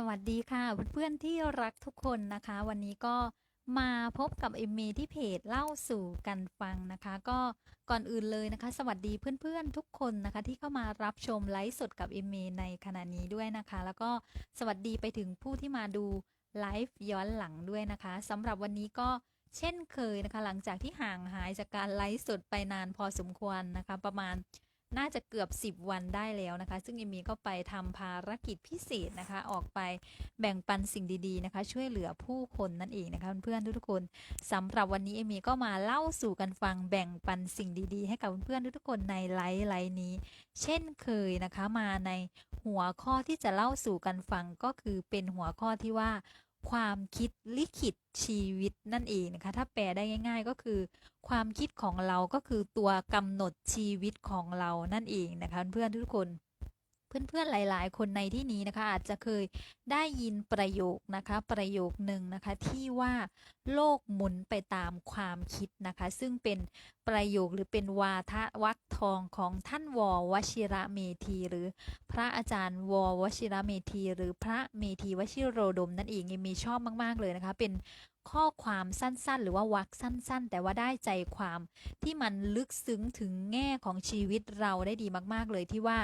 สวัสดีค่ะเพื่อนๆที่รักทุกคนนะคะ วันนี้ก็มาพบกับเอมเมที่เพจเล่าสู่กันฟังนะคะ ก็ก่อนอื่นเลยนะคะ สวัสดีเพื่อนๆทุกคนนะคะ ที่เข้ามารับชมไลฟ์สดกับเอมเมในขณะนี้ด้วยนะคะ แล้วก็สวัสดีไปถึงผู้ที่มาดูไลฟ์ย้อนหลังด้วยนะคะสำหรับวันนี้ก็เช่นเคยนะคะ หลังจากที่ห่างหายจากการไลฟ์สดไปนานพอสมควรนะคะ ประมาณ น่าจะเกือบ 10 วันได้แล้วนะคะ ซึ่งเอมี่ก็ไปทำภารกิจพิเศษนะคะ ออกไปแบ่งปันสิ่งดีๆนะคะ ช่วยเหลือผู้คนนั่นเองนะคะเพื่อนๆทุกๆคนสำหรับวันนี้เอมี่ก็มาเล่าสู่กันฟังแบ่งปันสิ่งดีๆ ให้กับเพื่อนๆทุกๆคนในไลฟ์ไลฟ์นี้ เช่นเคยนะคะมาในหัวข้อที่จะเล่าสู่กันฟังก็คือเป็นหัวข้อที่ว่า ความคิดลิขิตชีวิตนั่นเองนะคะ ถ้าแปลได้ง่าย ๆ ก็คือ ความคิดของเราก็คือตัวกำหนดชีวิตของเรานั่นเองนะคะเพื่อนทุกคน เพื่อนๆหลาย ๆ คนในที่นี้นะคะ อาจจะเคยได้ยินประโยคนะคะ ประโยคหนึ่งนะคะที่ว่าโลกหมุนไปตามความคิดนะคะ ซึ่งเป็นประโยคหรือเป็นวาทะวักทองของท่านววชิระเมธี หรือพระอาจารย์ววชิระเมธี หรือพระเมธีวชิโรดมนั่นเองมีชอบมาก ๆ เลยนะคะ เป็นข้อความสั้นๆ หรือว่าวักสั้น ๆ แต่ว่าได้ใจความที่มันลึกซึ้งถึงแง่ของชีวิตเราได้ดีมาก ๆ เลยที่ว่า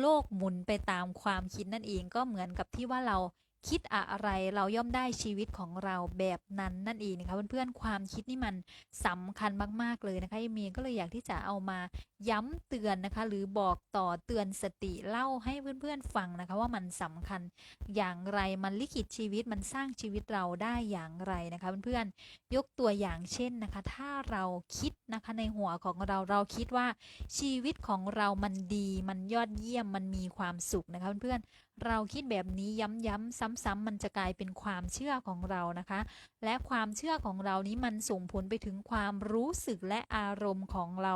โลกหมุนไปตามความคิดนั่นเองก็เหมือนกับที่ว่าเราคิดอะไรเราย่อมได้ชีวิตของเราแบบนั้นนั่นเองนะคะเพื่อนๆความคิดนี่มันสำคัญมากๆเลยนะคะเอมีก็เลยอยากที่จะเอามาย้ำเตือนนะคะ หรือบอกต่อเตือนสติเล่าให้เพื่อนๆฟังนะคะ ว่ามันสำคัญอย่างไรมันลิขิตชีวิตมันสร้างชีวิตเราได้อย่างไรนะคะเพื่อนๆยกตัวอย่างเช่นนะคะ ถ้าเราคิด นะคะ ในหัวของเราเราคิดว่าชีวิตของเรามันดีมันยอดเยี่ยมมันมีความสุขนะคะเพื่อนๆเราคิดแบบนี้ย้ำๆซ้ำๆมันจะกลายเป็นความเชื่อของเรานะคะ และความเชื่อของเรานี้มันส่งผลไปถึงความรู้สึกและอารมณ์ของเรา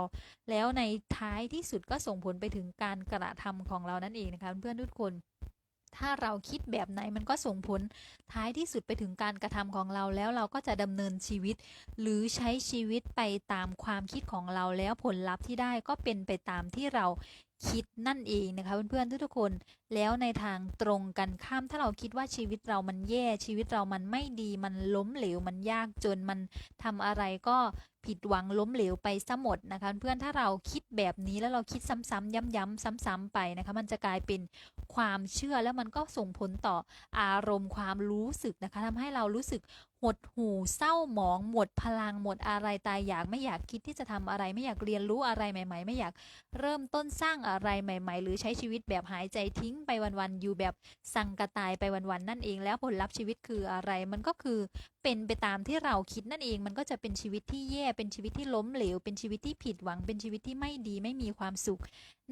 แล้วในท้ายที่สุดก็ส่งผลไปถึงการกระทำของเรานั่นเองนะคะเพื่อนทุกคน ถ้าเราคิดแบบไหนมันก็ส่งผลท้ายที่สุดไปถึงการกระทำของเราแล้วเราก็จะดำเนินชีวิต หรือใช้ชีวิตไปตามความคิดของเราแล้วผลลัพธ์ที่ได้ก็เป็นไปตามที่เราคิดนั่นเองนะคะเพื่อนๆทุกๆคนแล้วในทางตรงกันข้ามถ้าเราคิดว่าชีวิตเรามันแย่ชีวิตเรามันไม่ดีมันล้มเหลวมันยากจนมันทำอะไรก็ผิดหวังล้มเหลวไปซะหมดนะคะ เพื่อนถ้าเราคิดแบบนี้แล้วเราคิดซ้ำๆย้ำๆซ้ำๆไปนะคะ มันจะกลายเป็นความเชื่อแล้วมันก็ส่งผลต่ออารมณ์ความรู้สึกนะคะทำให้เรารู้สึกหดหู่เศร้าหมอง หมดพลังหมดอะไรตายอยากไม่อยากคิดที่จะทำอะไร ไม่อยากเรียนรู้อะไรใหม่ ๆ ไม่อยากเริ่มต้นสร้างอะไรใหม่ ๆ หรือใช้ชีวิตแบบหายใจทิ้งไปวันๆอยู่แบบสังกะตายไปวันๆนั่นเองแล้วผลลัพธ์ชีวิตคืออะไร มันก็คือ เป็นไปตามที่เราคิดนั่นเอง มันก็จะเป็นชีวิตที่แย่เป็นชีวิตที่ล้มเหลว เป็นชีวิตที่ผิดหวังเป็นชีวิตที่ไม่ดีไม่มีความสุข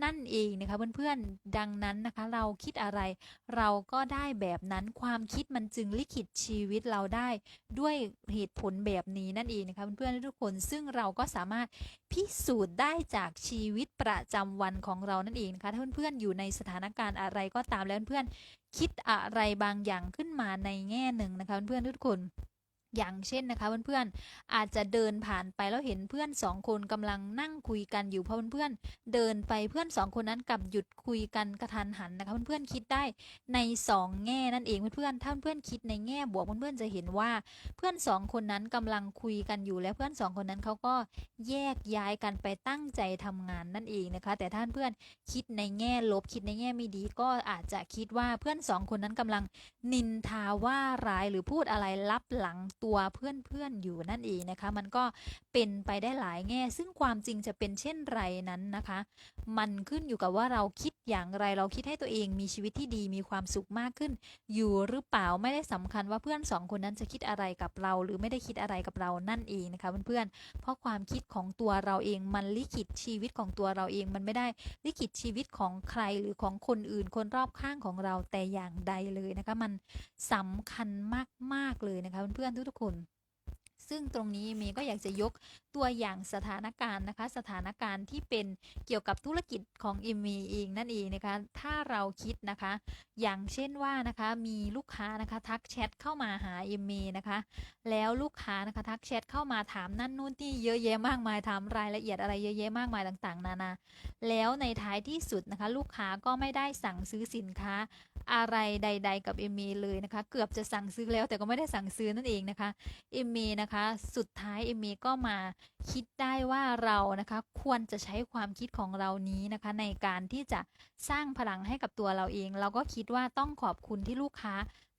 นั่นเองนะคะเพื่อนๆดังนั้นนะคะ เราคิดอะไร เราก็ได้แบบนั้นความคิดมันจึงลิขิตชีวิตเราได้ด้วยเหตุผลแบบนี้นั่นเองนะคะเพื่อนๆทุกคนซึ่งเราก็สามารถพิสูจน์ได้จากชีวิตประจำวันของเรานั่นเองนะคะถ้าเพื่อนๆอยู่ในสถานการณ์อะไรก็ตามแล้วเพื่อนคิดอะไรบางอย่างขึ้นมาในแง่หนึ่งนะคะเพื่อนๆทุกคน อย่างเช่นนะคะเพื่อนๆอาจจะเดินผ่านไปแล้วเห็นเพื่อนสองคนกำลังนั่งคุยกันอยู่เพราะเพื่อนๆเดินไปเพื่อนสองคนนั้นกับหยุดคุยกันกระทันหันนะคะเพื่อนๆคิดได้ในสองแง่นั่นเองเพื่อนๆถ้าเพื่อนคิดในแง่บวกเพื่อนๆจะเห็นว่าเพื่อนสองคนนั้นกำลังคุยกันอยู่และเพื่อนสองคนนั้นเขาก็แยกย้ายกันไปตั้งใจทำงานนั่นเองนะคะ แต่ท่านเพื่อนคิดในแง่ลบคิดในแง่ไม่ดีก็อาจจะคิดว่าเพื่อนสองคนนั้นกำลังนินทาว่าร้ายหรือพูดอะไรลับหลังตัวเพื่อนๆอยู่นั่นเองนะคะ มันก็เป็นไปได้หลายแง่ ซึ่งความจริงจะเป็นเช่นไรนั้นนะคะ มันขึ้นอยู่กับว่าเราคิด อย่างไรเราคิดให้ตัวเองมีชีวิตที่ดีมีความสุขมากขึ้น อยู่หรือเปล่าไม่ได้สำคัญว่าเพื่อนสองคนนั้นจะคิดอะไรกับเรา หรือไม่ได้คิดอะไรกับเรานั่นเองนะคะเพื่อนๆเพราะความคิดของตัวเราเองมันลิขิตชีวิตของตัวเราเองมันไม่ได้ลิขิตชีวิตของใครหรือของคนอื่นคนรอบข้างของเราแต่อย่างใดเลยนะคะมันสำคัญมากๆเลยนะคะเพื่อนๆทุกๆคน ซึ่งตรงนี้เมย์ก็อยากจะยกตัวอย่างสถานการณ์นะคะ สถานการณ์ที่เป็นเกี่ยวกับธุรกิจของเอมเองนั่นเองนะคะ ถ้าเราคิดนะคะ อย่างเช่นว่านะคะมีลูกค้านะคะทักแชทเข้ามาหาเอมเมนะคะ แล้วลูกค้านะคะทักแชทเข้ามาถามนั่นนู่นที่เยอะแยะมากมายถามรายละเอียดอะไรเยอะแยะมากมายต่างๆ นานา แล้วในท้ายที่สุดนะคะ ลูกค้าก็ไม่ได้สั่งซื้อสินค้า อะไรใด ๆ กับเอมีเลยนะคะ เกือบจะสั่งซื้อแล้วแต่ก็ไม่ได้สั่งซื้อนั่นเองนะคะเอมีนะคะ สุดท้ายเอมีก็มาคิดได้ว่าเรานะคะควรจะใช้ความคิดของเรานี้นะคะ ในการที่จะสร้างพลังให้กับตัวเราเอง เราก็คิดว่าต้องขอบคุณที่ลูกค้า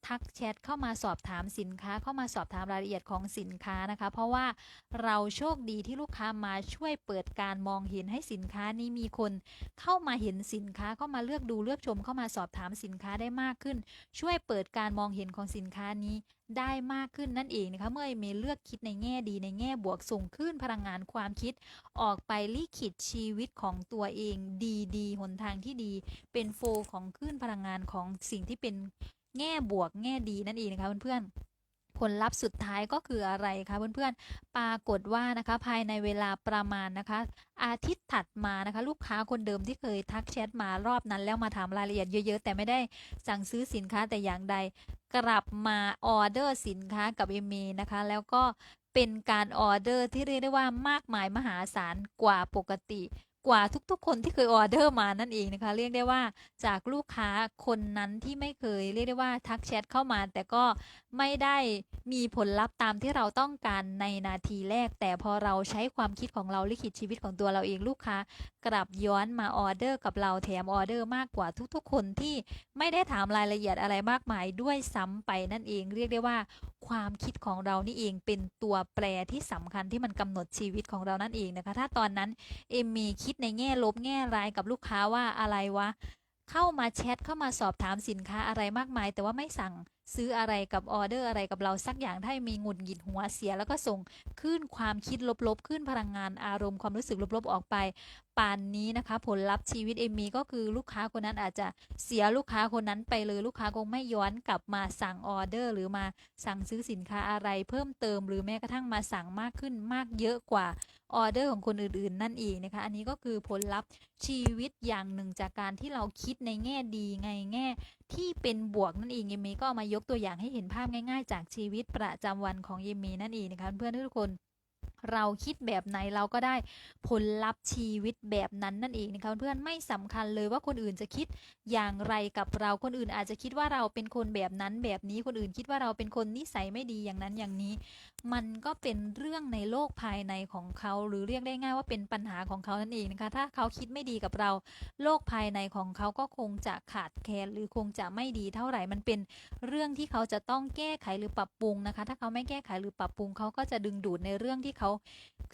ทักแชทเข้ามาสอบถามสินค้า เข้ามาสอบถามรายละเอียดของสินค้านะคะ เพราะว่าเราโชคดีที่ลูกค้ามาช่วยเปิดการมองเห็นให้สินค้านี้มีคน เข้ามาเห็นสินค้าเข้ามาเลือกดูเลือกชมเข้ามาสอบถามสินค้าได้มากขึ้น ช่วยเปิดการมองเห็นของสินค้านี้ได้มากขึ้นนั่นเองนะคะเมื่อเมย์เลือกคิดในแง่ดีในแง่บวกส่งขึ้นพลังงานความคิด ออกไปลิขิตชีวิตของตัวเองดีดีหนทางที่ดี เป็นโฟลของขึ้นพลังงานของสิ่งที่เป็น แง่บวกแง่ดีนั่นเองนะคะเพื่อนๆผลลัพธ์สุดท้ายก็คืออะไรคะเพื่อนๆปรากฏว่านะคะภายในเวลาประมาณนะคะ อาทิตย์ถัดมานะคะ ลูกค้าคนเดิมที่เคยทักแชทมารอบนั้น แล้วมาถามรายละเอียดเยอะ ๆ แต่ไม่ได้สั่งซื้อสินค้าแต่อย่างใดกลับมาออเดอร์สินค้ากับเอมเมนะคะ แล้วก็เป็นการออเดอร์ที่เรียกได้ว่ามากมายมหาศาลกว่าปกติ กว่าทุกๆ คนที่เคยออเดอร์มานั่นเองนะคะ เรียกได้ว่าจากลูกค้าคนนั้นที่ไม่เคยเรียกได้ว่าทักแชทเข้ามา แต่ก็ ไม่ได้มีผลลัพธ์ตามที่เราต้องการในนาทีแรก แต่พอเราใช้ความคิดของเราลิขิตชีวิตของตัวเราเองลูกค้า กลับย้อนมาออเดอร์กับเราแถมออเดอร์มากกว่าทุกๆ คนที่ไม่ได้ถามรายละเอียดอะไรมากมายด้วยซ้ำไปนั่นเองเรียกได้ว่า ความคิดของเรานี่เองเป็นตัวแปรที่สำคัญที่มันกำหนดชีวิตของเรานั่นเองนะคะ ถ้าตอนนั้นเอมมีคิดในแง่ลบแง่ร้ายกับลูกค้าว่าอะไรวะเข้ามาแชทเข้ามาสอบถามสินค้าอะไรมากมาย แต่ว่าไม่สั่ง ซื้ออะไรกับออเดอร์อะไรกับเราสักอย่างถ้ามีหงุดหงิดหัวเสีย แล้วก็ส่งขึ้นความคิดลบๆ ขึ้นพลังงานอารมณ์ความรู้สึกลบๆ ออกไปป่านนี้นะคะ ผลลัพธ์ชีวิตเอมมี่ก็คือลูกค้าคนนั้นอาจจะเสียลูกค้าคนนั้นไปเลยลูกค้าคงไม่ย้อนกลับมาสั่งออเดอร์ หรือมาสั่งซื้อสินค้าอะไร เพิ่มเติมหรือแม้กระทั่งมาสั่งมากขึ้นมากเยอะกว่าออเดอร์ของคนอื่นๆ นั่นเองนะคะ อันนี้ก็คือผลลัพธ์ชีวิตอย่างหนึ่งจากการที่เราคิดในแง่ดีไงแง่ที่เป็นบวกนั่นเองเยเมก็มายกตัวอย่างให้เห็นภาพง่าย ๆ จากชีวิตประจำวันของเยเมนั่นเองนะคะเพื่อนทุกคน เราคิดแบบไหนเราก็ได้ผลลัพธ์ชีวิตแบบนั้นนั่นเองนะคะเพื่อนไม่สำคัญเลยว่าคนอื่นจะคิดอย่างไรกับเราคนอื่นอาจจะคิดว่าเราเป็นคนแบบนั้นแบบนี้คนอื่นคิดว่าเราเป็นคนนิสัยไม่ดีอย่างนั้นอย่างนี้ มันก็เป็นเรื่องในโลกภายในของเขา หรือเรียกได้ง่ายว่าเป็นปัญหาของเขานั่นเองนะคะถ้าเขาคิดไม่ดีกับเรา โลกภายในของเขาก็คงจะขาดแคลนหรือคงจะไม่ดีเท่าไหร่มันเป็นเรื่องที่เขาจะต้องแก้ไขหรือปรับปรุงนะคะ ถ้าเขาไม่แก้ไขหรือปรับปรุงเขาก็จะดึงดูดในเรื่องที่เขา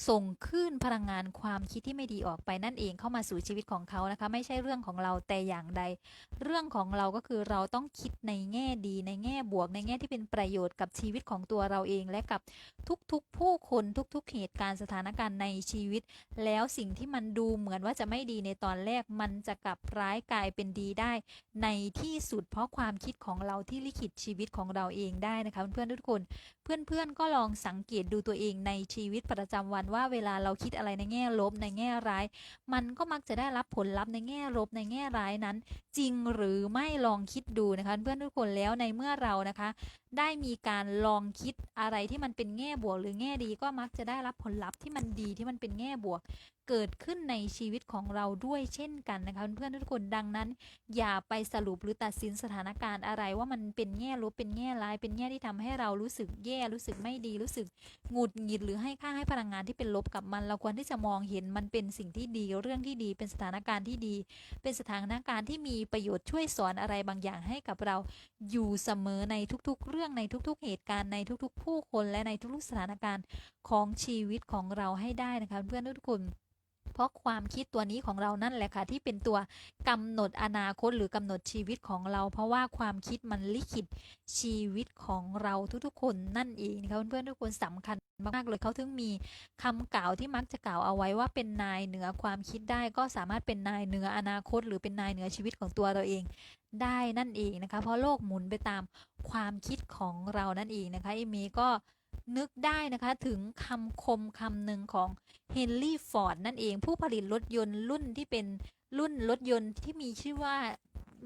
ส่งขึ้นพลังงานความคิดที่ไม่ดีออกไปนั่นเองเข้ามาสู่ชีวิตของเขานะคะ ไม่ใช่เรื่องของเราแต่อย่างใด เรื่องของเราก็คือเราต้องคิดในแง่ดีในแง่บวกในแง่ที่เป็นประโยชน์กับชีวิตของตัวเราเองและกับทุกๆ ผู้คนทุกๆ เหตุการณ์สถานการณ์ในชีวิต แล้วสิ่งที่มันดูเหมือนว่าจะไม่ดีในตอนแรกมันจะกลับร้ายกลายเป็นดีได้ ในที่สุดเพราะความคิดของเราที่ลิขิตชีวิตของเราเองได้นะคะเพื่อนๆทุกคน เพื่อนๆก็ลองสังเกตดูตัวเองในชีวิตประจำวันว่าเวลาเราคิดอะไรในแง่ลบในแง่ร้าย มันก็มักจะได้รับผลลัพธ์ในแง่ลบในแง่ร้ายนั้น จริงหรือไม่ลองคิดดูนะคะเพื่อนทุกคนแล้วในเมื่อเรานะคะ ได้มีการลองคิดอะไรที่มันเป็นแง่บวก หรือแง่ดีก็มักจะได้รับผลลัพธ์ที่มันดีที่มันเป็นแง่บวก เกิดขึ้นในชีวิตของเราด้วยเช่นกันนะคะเพื่อนๆทุกคนดังนั้น อย่าไปสรุปหรือตัดสินสถานการณ์อะไรว่ามันเป็นแง่ลบเป็นแง่ร้าย เป็นแง่ที่ทำให้เรารู้สึกแย่รู้สึกไม่ดีรู้สึกหงุดหงิดหรือให้ค่าให้พลังงานที่เป็นลบกับมัน เราควรที่จะมองเห็นมันเป็นสิ่งที่ดีเรื่องที่ดี เป็นสถานการณ์ที่ดี เป็นสถานการณ์ที่มีประโยชน์ช่วยสอนอะไรบางอย่างให้กับเราอยู่เสมอในทุกๆ เรื่องในทุก ๆ เหตุการณ์ในทุก ๆ ผู้คนและในทุกๆสถานการณ์ของชีวิตของเราให้ได้นะคะเพื่อนทุกคน เพราะความคิดตัวนี้ของเรานั่นแหละค่ะที่เป็นตัวกำหนดอนาคตหรือกำหนดชีวิตของเรา เพราะว่าความคิดมันลิขิตชีวิตของเราทุกๆ คนนั่นเองนะคะเพื่อนๆทุกคนสำคัญมากๆเลยเขาถึงมีคำกล่าวที่มักจะกล่าวเอาไว้ว่าเป็นนายเหนือความคิดได้ก็สามารถเป็นนายเหนืออนาคต หรือเป็นนายเหนือชีวิตของตัวเราเองได้นั่นเองนะคะเพราะโลกหมุนไปตามความคิดของเรานั่นเองนะคะเอมีก็ นึกได้นะคะถึงคำคมคำหนึ่งของเฮนรี่ฟอร์ดนั่นเองผู้ผลิตรถยนต์รุ่นที่เป็นรุ่นรถยนต์ที่มีชื่อว่า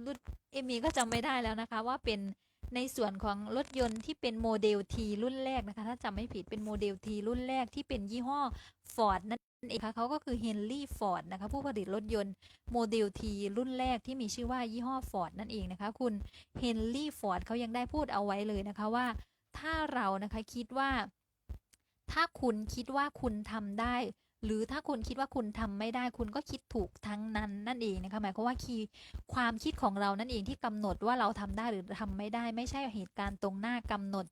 รุ่นเอมีก็จำไม่ได้แล้วนะคะ ว่าเป็นในส่วนของรถยนต์ที่เป็นโมเดล T รุ่นแรกนะคะ ถ้าจำไม่ผิดเป็นโมเดล T รุ่นแรกที่เป็นยี่ห้อ Ford นั่นเองค่ะเขาก็คือเฮนรี่ฟอร์ดนะคะ ผู้ผลิตรถยนต์โมเดลทีรุ่นแรกที่มีชื่อว่ายี่ห้อฟอร์ดนั่นเองนะคะ คุณเฮนรี่ฟอร์ดเขายังได้พูดเอาไว้เลยนะคะว่า ถ้าเรานะคะคิดว่า ถ้าคุณคิดว่าคุณทำได้ หรือถ้าคุณคิดว่าคุณทำไม่ได้ คุณก็คิดถูกทั้งนั้นนั่นเองนะคะหมายความว่าคีความคิดของเรานั่นเองที่กำหนดว่าเราทำได้หรือทำไม่ได้ ไม่ใช่เหตุการณ์ตรงหน้ากำหนด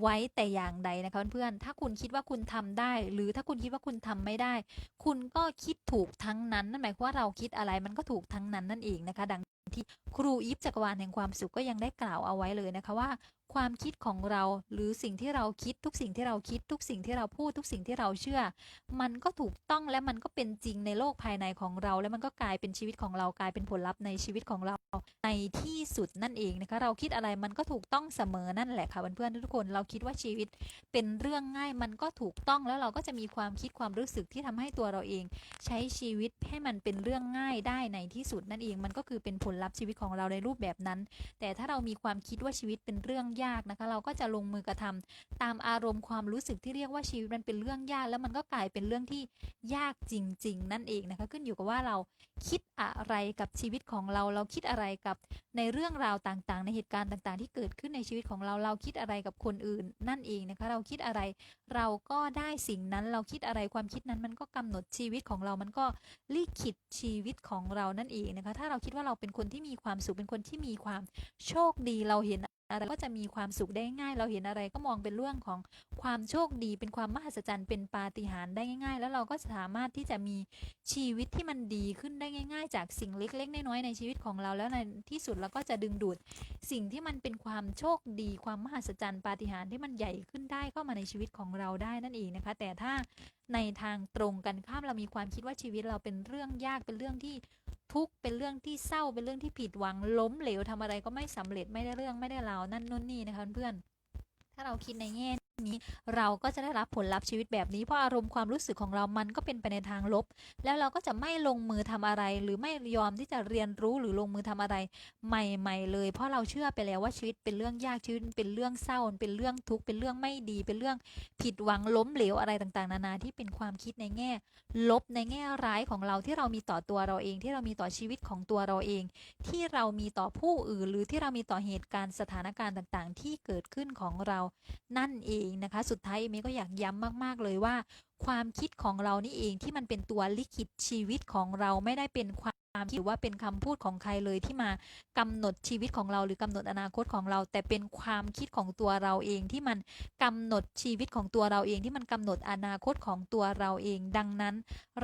ไว้แต่อย่างใดนะคะเพื่อนๆ ถ้าคุณคิดว่าคุณทำได้ หรือถ้าคุณคิดว่าคุณทำไม่ได้ คุณก็คิดถูกทั้งนั้น นั่นหมายความว่าเราคิดอะไรมันก็ถูกทั้งนั้นนั่นเองนะคะ ดังที่ครูอีฟจักรวาลแห่งความสุขก็ยังได้กล่าวเอาไว้เลยนะคะว่า ความคิดของเราหรือสิ่งที่เราคิดทุกสิ่งที่เราคิดทุกสิ่งที่เราพูดทุกสิ่งที่เราเชื่อ มันก็ถูกต้องและมันก็เป็นจริงในโลกภายในของเรา และมันก็กลายเป็นชีวิตของเรากลายเป็นผลลัพธ์ในชีวิตของเราในที่สุดนั่นเองนะคะเราคิดอะไรมันก็ถูกต้องเสมอนั่นแหละค่ะเพื่อนๆทุกคนเราคิดว่าชีวิตเป็นเรื่องง่ายมันก็ถูกต้องแล้วเราก็จะมีความคิดความรู้สึกที่ทำให้ตัวเราเอง ใช้ชีวิตให้มันเป็นเรื่องง่ายได้ในที่สุดนั่นเองมันก็คือเป็นผลลัพธ์ชีวิตของเราในรูปแบบนั้น แต่ถ้าเรามีความคิดว่าชีวิตเป็นเรื่องยากนะคะ เราก็จะลงมือกระทำตามอารมณ์ความรู้สึกที่เรียกว่าชีวิตมันเป็นเรื่องยาก แล้วมันก็กลายเป็นเรื่องที่ยากจริง ๆ นั่นเองนะคะ ขึ้นอยู่กับว่าเราคิดอะไรกับชีวิตของเรา เราคิดอะไรกับในเรื่องราวต่างๆ ในเหตุการณ์ต่างๆ ที่เกิดขึ้นในชีวิตของเรา เราคิดอะไรกับคนอื่น นั่นเองนะคะ เราคิดอะไรเราก็ได้สิ่งนั้น เราคิดอะไรความคิดนั้นมันก็กำหนดชีวิตของเรา มันก็ลิขิตชีวิตของเรานั่นเองนะคะ ถ้าเราคิดว่าเราเป็นคนคนที่มีความสุขเป็นคนที่มีความโชคดีเราเห็นอะไรก็จะมีความสุขได้ง่าย เราเห็นอะไรก็มองเป็นเรื่องของความโชคดีเป็นความมหัศจรรย์เป็นปาฏิหาริย์ได้ง่าย ๆ แล้วเราก็สามารถที่จะมีชีวิตที่มันดีขึ้นได้ง่าย ๆ จากสิ่งเล็ก ๆ น้อยๆในชีวิตของเราแล้วในที่สุดเราก็จะดึงดูด สิ่งที่มันเป็นความโชคดี ความมหัศจรรย์ปาฏิหาริย์ที่มันใหญ่ขึ้นได้เข้ามาในชีวิตของเราได้นั่นเองนะคะ แต่ถ้าในทางตรงกันข้ามเรามีความคิดว่าชีวิตเราเป็นเรื่องยากเป็นเรื่องที่ ทุกข์เป็นเรื่องที่เศร้าเป็นเรื่องที่ผิดหวังล้มเหลวทำอะไรก็ไม่สำเร็จไม่ได้เรื่องไม่ได้ราวนั่นนู่นนี่นะคะเพื่อนถ้าเราคิดในแง่ นี้ เราก็จะได้รับผลลัพธ์ชีวิตแบบนี้เพราะอารมณ์ความรู้สึกของเรามันก็เป็นไปในทางลบ แล้วเราก็จะไม่ลงมือทำอะไร หรือไม่ยอมที่จะเรียนรู้หรือลงมือทำอะไร ใหม่ ๆ เลย เพราะเราเชื่อไปแล้วว่าชีวิตเป็นเรื่องยากชีวิตเป็นเรื่องเศร้าเป็นเรื่องทุกข์เป็นเรื่องไม่ดี เป็นเรื่องผิดหวังล้มเหลวอะไรต่างๆ นานาที่เป็นความคิดในแง่ ลบในแง่ร้ายของเราที่เรามีต่อตัวเราเอง ที่เรามีต่อชีวิตของตัวเราเอง ที่เรามีต่อผู้อื่น หรือที่เรามีต่อเหตุการณ์สถานการณ์ต่างๆ ที่เกิดขึ้นของเรา นั่นเองนะคะ สุดท้ายเอมก็อยากย้ำมาก ๆ เลยว่า ความคิดของเรานี่เองที่มันเป็นตัวลิขิตชีวิตของเราไม่ได้เป็นความ คิดหรือว่าเป็นคำพูดของใครเลยที่มากำหนดชีวิตของเราหรือกำหนดอนาคตของเรา แต่เป็นความคิดของตัวเราเองที่มันกำหนดชีวิตของตัวเราเองที่มันกำหนดอนาคตของตัวเราเอง ดังนั้น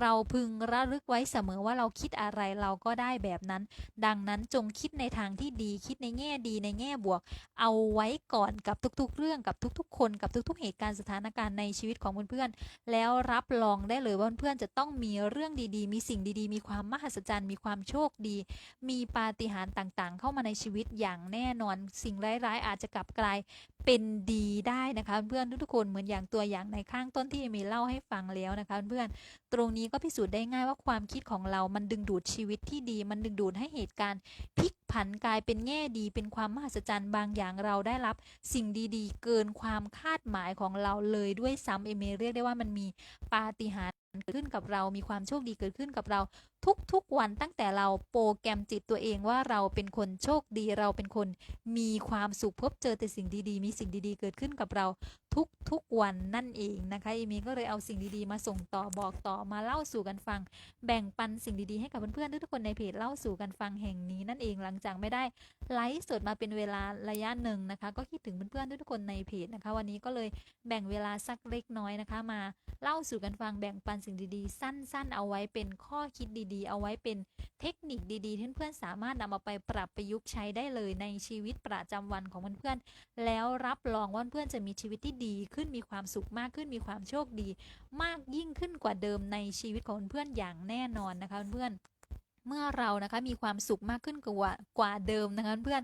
เราพึงระลึกไว้เสมอว่าเราคิดอะไรเราก็ได้แบบนั้น ดังนั้นจงคิดในทางที่ดีคิดในแง่ดีในแง่บวก เอาไว้ก่อนกับทุกๆ เรื่องกับทุก ๆ คนกับทุก ๆ เหตุการณ์สถานการณ์ในชีวิตของเพื่อนๆแล้วรับรองได้เลยว่าเพื่อนๆจะต้องมีเรื่องดีๆ มีสิ่งดีๆ มีความมหัศจรรย์มีความโชคดี มีปาฏิหาริย์ต่างๆ เข้ามาในชีวิตอย่างแน่นอน สิ่งร้ายๆ อาจจะกลับกลายเป็นดีได้นะคะ เพื่อนทุกๆคนเหมือนอย่างตัวอย่างในข้างต้นที่เอมีเล่าให้ฟังแล้วนะคะ เพื่อนตรงนี้ก็พิสูจน์ได้ง่ายว่าความคิดของเรามันดึงดูดชีวิตที่ดี มันดึงดูดให้เหตุการณ์พลิกผันกลายเป็นแง่ดี เป็นความมหัศจรรย์บางอย่างเราได้รับ สิ่งดีๆ เกินความคาดหมายของเราเลยด้วยซ้ำเอเมเรียกได้ว่ามันมีปาฏิหาริย์ เกิดขึ้นกับเรา มีความโชคดีเกิดขึ้นกับเรา ทุกๆวันตั้งแต่เราโปรแกรมจิตตัวเองว่าเราเป็นคนโชคดีเราเป็นคนมีความสุขพบเจอแต่สิ่งดีๆ มีสิ่งดีๆ เกิดขึ้นกับเรา ทุกๆวันนั่นเองนะคะเอมี่ก็เลยเอาสิ่งดีๆ มาส่งต่อบอกต่อมาเล่าสู่กันฟัง แบ่งปันสิ่งดีๆให้กับเพื่อนๆทุกๆคนในเพจเล่าสู่กันฟังแห่งนี้นั่นเองหลังจากไม่ได้ไลฟ์สดมาเป็นเวลาระยะหนึ่งนะคะ ก็คิดถึงเพื่อนๆทุกๆคนในเพจนะคะ วันนี้ก็เลยแบ่งเวลาสักเล็กน้อยนะคะ มาเล่าสู่กันฟังแบ่งปันสิ่งดีๆ สั้น ๆ เอาไว้เป็นข้อคิดดีๆ เอาไว้เป็นเทคนิคดีๆที่เพื่อนๆสามารถนำเอาไปปรับประยุกต์ใช้ได้เลยในชีวิตประจำวันของเพื่อนๆแล้วรับรองว่าเพื่อนๆจะมีชีวิตที่ดีขึ้นมีความสุขมากขึ้นมีความโชคดี มากยิ่งขึ้นกว่าเดิมในชีวิตของเพื่อนอย่างแน่นอนนะคะเพื่อนเมื่อเรานะคะมีความสุขมากขึ้นกว่ากว่าเดิมนะคะเพื่อน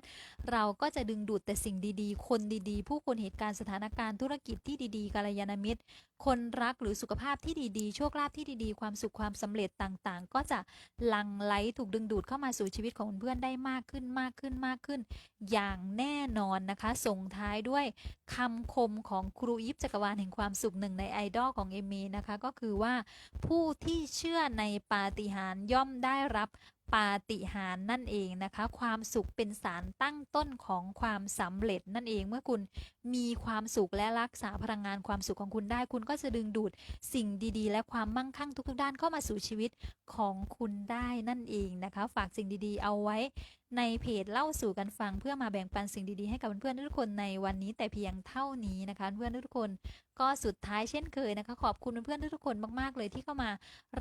เราก็จะดึงดูดแต่สิ่งดีๆ คนดีๆ ผู้คนเหตุการณ์สถานการณ์ธุรกิจที่ดีๆกัลยาณมิตร คนรักหรือสุขภาพที่ดีๆ โชคลาภที่ดีๆ ความสุขความสำเร็จต่างๆ ก็จะหลั่งไหลถูกดึงดูดเข้ามาสู่ชีวิตของเพื่อนได้มากขึ้นมากขึ้นมากขึ้น อย่างแน่นอนนะคะ ส่งท้ายด้วยคำคมของครูยิปจักรวาลแห่งความสุขหนึ่งในไอดอลของเอมี่นะคะ ก็คือว่าผู้ที่เชื่อในปาฏิหาริย์ย่อมได้รับ ปาฏิหาริย์นั่นเองนะคะ ความสุขเป็นสารตั้งต้นของความสำเร็จนั่นเองเมื่อคุณมีความสุขและรักษาพลังงานความสุขของคุณได้ คุณก็จะดึงดูดสิ่งดีๆ และความมั่งคั่งทุกๆด้านเข้ามาสู่ชีวิตของคุณได้นั่นเองนะคะ ฝากสิ่งดีๆ เอาไว้ ในเพจเล่าสู่กันฟังเพื่อมาแบ่งปันสิ่งดีๆให้กับเพื่อนๆทุกคนในวันนี้แต่เพียงเท่านี้นะคะเพื่อนๆทุกคนก็สุดท้ายเช่นเคยนะคะ ขอบคุณเพื่อนๆทุกคนมากๆเลยที่เข้ามา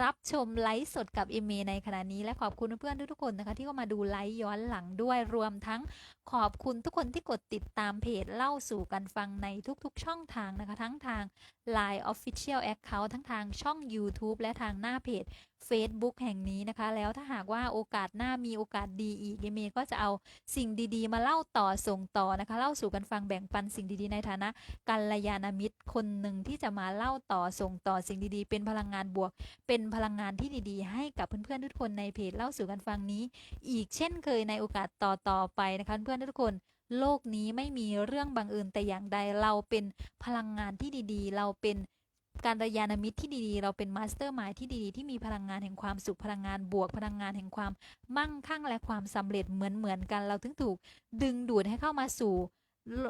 รับชมไลฟ์สดกับเอเมในขณะนี้และขอบคุณเพื่อนๆทุกๆคนนะคะ ที่เข้ามาดูไลฟ์ย้อนหลังด้วยรวมทั้งขอบคุณทุกคนที่กดติดตามเพจเล่าสู่กันฟังในทุกๆ ช่องทางนะคะ ทั้งทาง Line Official Account ทั้งทางช่อง YouTube และทางหน้าเพจ Facebook แห่งนี้นะคะ แล้วถ้าหากว่าโอกาสหน้ามีโอกาสดีอีกเอเมก็จะเอาสิ่งดีๆ มาเล่าต่อส่งต่อนะคะ เล่าสู่กันฟังแบ่งปันสิ่งดีๆ ในฐานะกัลยาณมิตรคนหนึ่งที่จะมาเล่าต่อส่งต่อสิ่งดีๆ เป็นพลังงานบวก เป็นพลังงานที่ดีๆ ให้กับเพื่อนๆทุกคนในเพจเล่าสู่กันฟังนี้ อีกเช่นเคยในโอกาสต่อๆไปนะคะเพื่อนๆทุกคนโลกนี้ไม่มีเรื่องบังเอิญแต่อย่างใดเราเป็นพลังงานที่ดีๆ เราเป็น การยานมิตรที่ดีๆ เราเป็นมาสเตอร์มายที่ดีๆที่มีพลังงานแห่งความสุขพลังงานบวกพลังงานแห่งความมั่งคั่งและความสำเร็จเหมือนๆกันเราถึงถูกดึงดูดให้เข้ามาสู่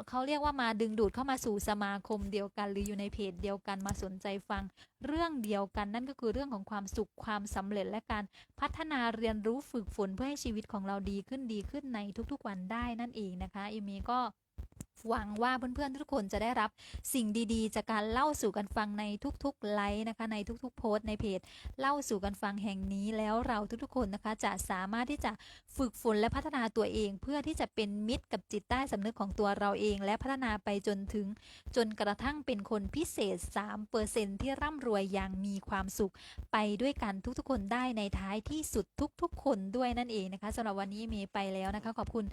เขาเรียกว่ามาดึงดูดเข้ามาสู่สมาคมเดียวกัน หรืออยู่ในเพจเดียวกันมาสนใจฟัง เรื่องเดียวกันนั่นก็คือเรื่องของความสุขความสำเร็จและการพัฒนาเรียนรู้ฝึกฝนเพื่อให้ชีวิตของเราดีขึ้นดีขึ้นในทุกๆวันได้นั่นเองนะคะเอมี่ก็ หวังว่าเพื่อนๆทุกคนจะได้รับสิ่งดีๆ จากการเล่าสู่กันฟังในทุกๆไลฟ์นะคะ ในทุกๆ โพสต์ในเพจ เล่าสู่กันฟังแห่งนี้แล้วเราทุกๆคนนะคะจะสามารถที่จะฝึกฝนและพัฒนาตัวเอง เพื่อที่จะเป็นมิตรกับจิตใต้สำนึกของตัวเราเอง และพัฒนาไปจนถึง จนกระทั่งเป็นคนพิเศษ 3%ที่ร่ำรวยอย่างมีความสุข ไปด้วยกันทุกๆ คนได้ในท้ายที่สุดทุกๆ คนด้วยนั่นเองนะคะสำหรับวันนี้เมย์ไปแล้วนะคะ ขอบคุณ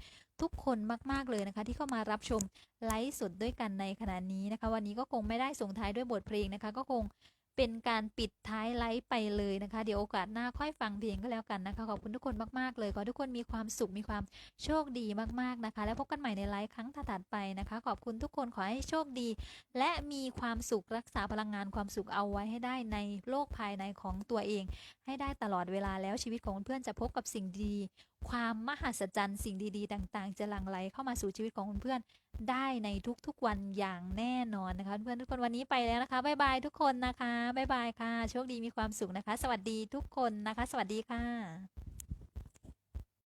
ทุกคนมาก ๆ เลยนะคะ ที่เข้ามารับชมไลฟ์สดด้วยกันในขณะนี้นะคะ วันนี้ก็คงไม่ได้ส่งท้ายด้วยบทเพลงนะคะ ก็คงเป็นการปิดท้ายไลฟ์ไปเลยนะคะ เดี๋ยวโอกาสหน้าค่อยฟังเพลงก็แล้วกันนะคะ ขอบคุณทุกคนมากๆเลยขอทุกคนมีความสุขมีความโชคดีมากๆนะคะ แล้วพบกันใหม่ในไลฟ์ครั้งถัดไปนะคะ ขอบคุณทุกคนขอให้โชคดี และมีความสุขรักษาพลังงานความสุขเอาไว้ให้ได้ในโลกภายในของตัวเอง ให้ได้ตลอดเวลาแล้วชีวิตของเพื่อนจะพบกับสิ่งดีความมหัศจรรย์สิ่งดีๆ ต่างๆ จะหลั่งไหลเข้ามาสู่ชีวิตของเพื่อนได้ในทุกๆวันอย่างแน่นอนนะคะ เพื่อนทุกคนวันนี้ไปแล้วนะคะบ๊ายบายทุกคนนะคะบ๊ายบายค่ะ โชคดีมีความสุขนะคะ สวัสดีทุกคนนะคะ สวัสดีค่ะ